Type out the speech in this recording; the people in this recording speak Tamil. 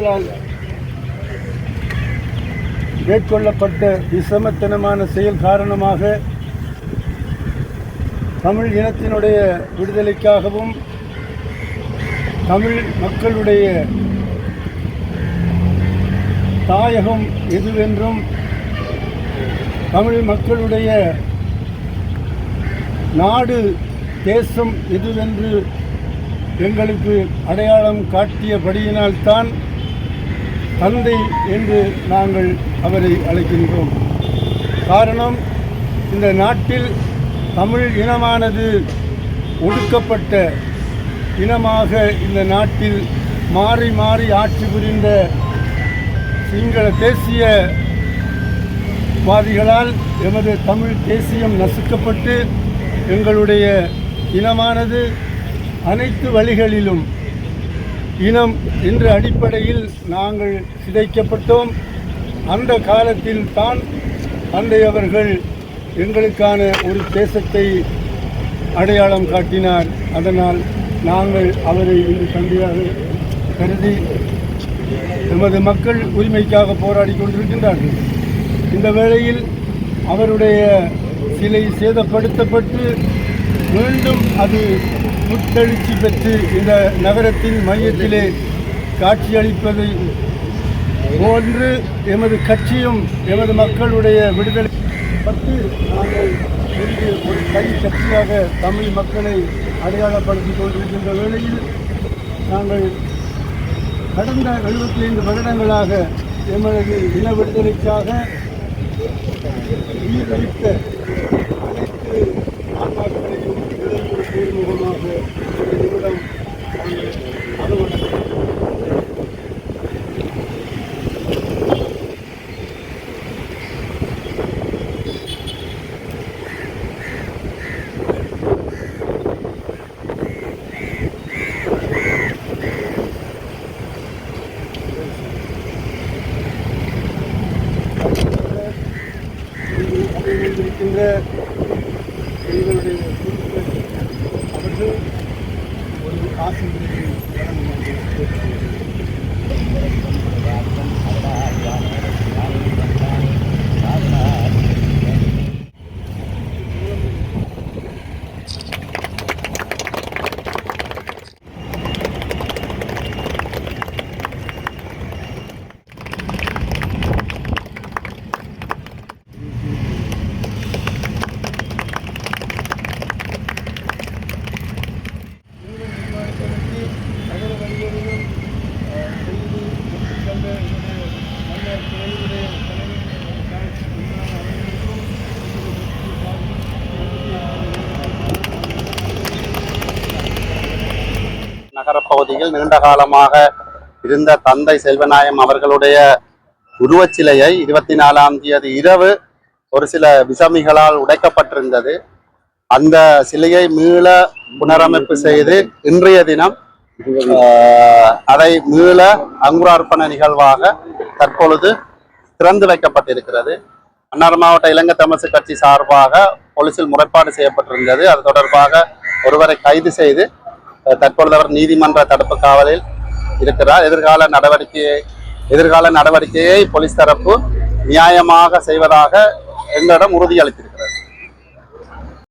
அவர்களால் மேற்கொள்ளப்பட்ட விசமத்தனமான செயல் காரணமாக தமிழ் இனத்தினுடைய விடுதலைக்காகவும் தமிழ் மக்களுடைய தாயகம் எதுவென்றும் தமிழ் மக்களுடைய நாடு தேசம் எதுவென்று எங்களுக்கு அடையாளம் காட்டியபடியினால்தான் தந்தை என்று நாங்கள் அவரை அழைக்கின்றோம். காரணம் இந்த நாட்டில் தமிழ் இனமானது ஒடுக்கப்பட்ட இனமாக இந்த நாட்டில் மாறி மாறி ஆட்சி புரிந்த சிங்கள தேசிய வாதிகளால் எமது தமிழ் தேசியம் நசுக்கப்பட்டு எங்களுடைய இனமானது அனைத்து வழிகளிலும் இனம் என்ற அடிப்படையில் நாங்கள் சிதைக்கப்பட்டோம். அந்த காலத்தில் தான் தந்தை அவர்கள் எங்களுக்கான ஒரு தேசத்தை அடையாளம் காட்டினார். அதனால் நாங்கள் அவரை இன்று தந்தையாக கருதி எமது மக்கள் உரிமைக்காக போராடி கொண்டிருக்கின்றார்கள். இந்த வேளையில் அவருடைய சிலை சேதப்படுத்தப்பட்டு மீண்டும் அது புத்தெழுச்சி பெற்று இந்த நகரத்தின் மையத்திலே காட்சியளிப்பதை போன்று எமது கட்சியும் எமது மக்களுடைய விடுதலை பற்றி நாங்கள் இன்று ஒரு கை கட்சியாக தமிழ் மக்களை அடையாளப்படுத்திக் கொண்டிருக்கின்ற வேளையில் நாங்கள் கடந்த எழுபத்தி ஐந்து வருடங்களாக எமது இன விடுதலைக்காக உயிரிழந்த அனைத்து ஆன்மாக்களையும் இருக்கின்ற எங்களுடைய அவர்கள் ஒரு ஆசிரியரை நகரப்பகுதியில் நீண்ட காலமாக இருந்த தந்தை செல்வநாயம் அவர்களுடைய உருவச்சிலையை இருபத்தி நாலாம் தேதி இரவு ஒரு சில விசமிகளால் உடைக்கப்பட்டிருந்தது. அந்த சிலையை மீள புனரமைப்பு செய்து இன்றைய தினம் அதை மீள அங்குரார்ப்பண நிகழ்வாக தற்பொழுது திறந்து வைக்கப்பட்டிருக்கிறது. மன்னார் மாவட்ட இலங்கை தமிழ்ச்சி கட்சி சார்பாக போலீசில் முறைப்பாடு செய்யப்பட்டிருந்தது. அது தொடர்பாக ஒருவரை கைது செய்து தற்பொழுது அவர் நீதிமன்ற தடுப்பு காவலில் இருக்கிறார். எதிர்கால நடவடிக்கையை எதிர்கால நடவடிக்கையை போலீஸ் தரப்பு நியாயமாக செய்வதாக எங்களிடம் உறுதியளித்திருக்கிறது.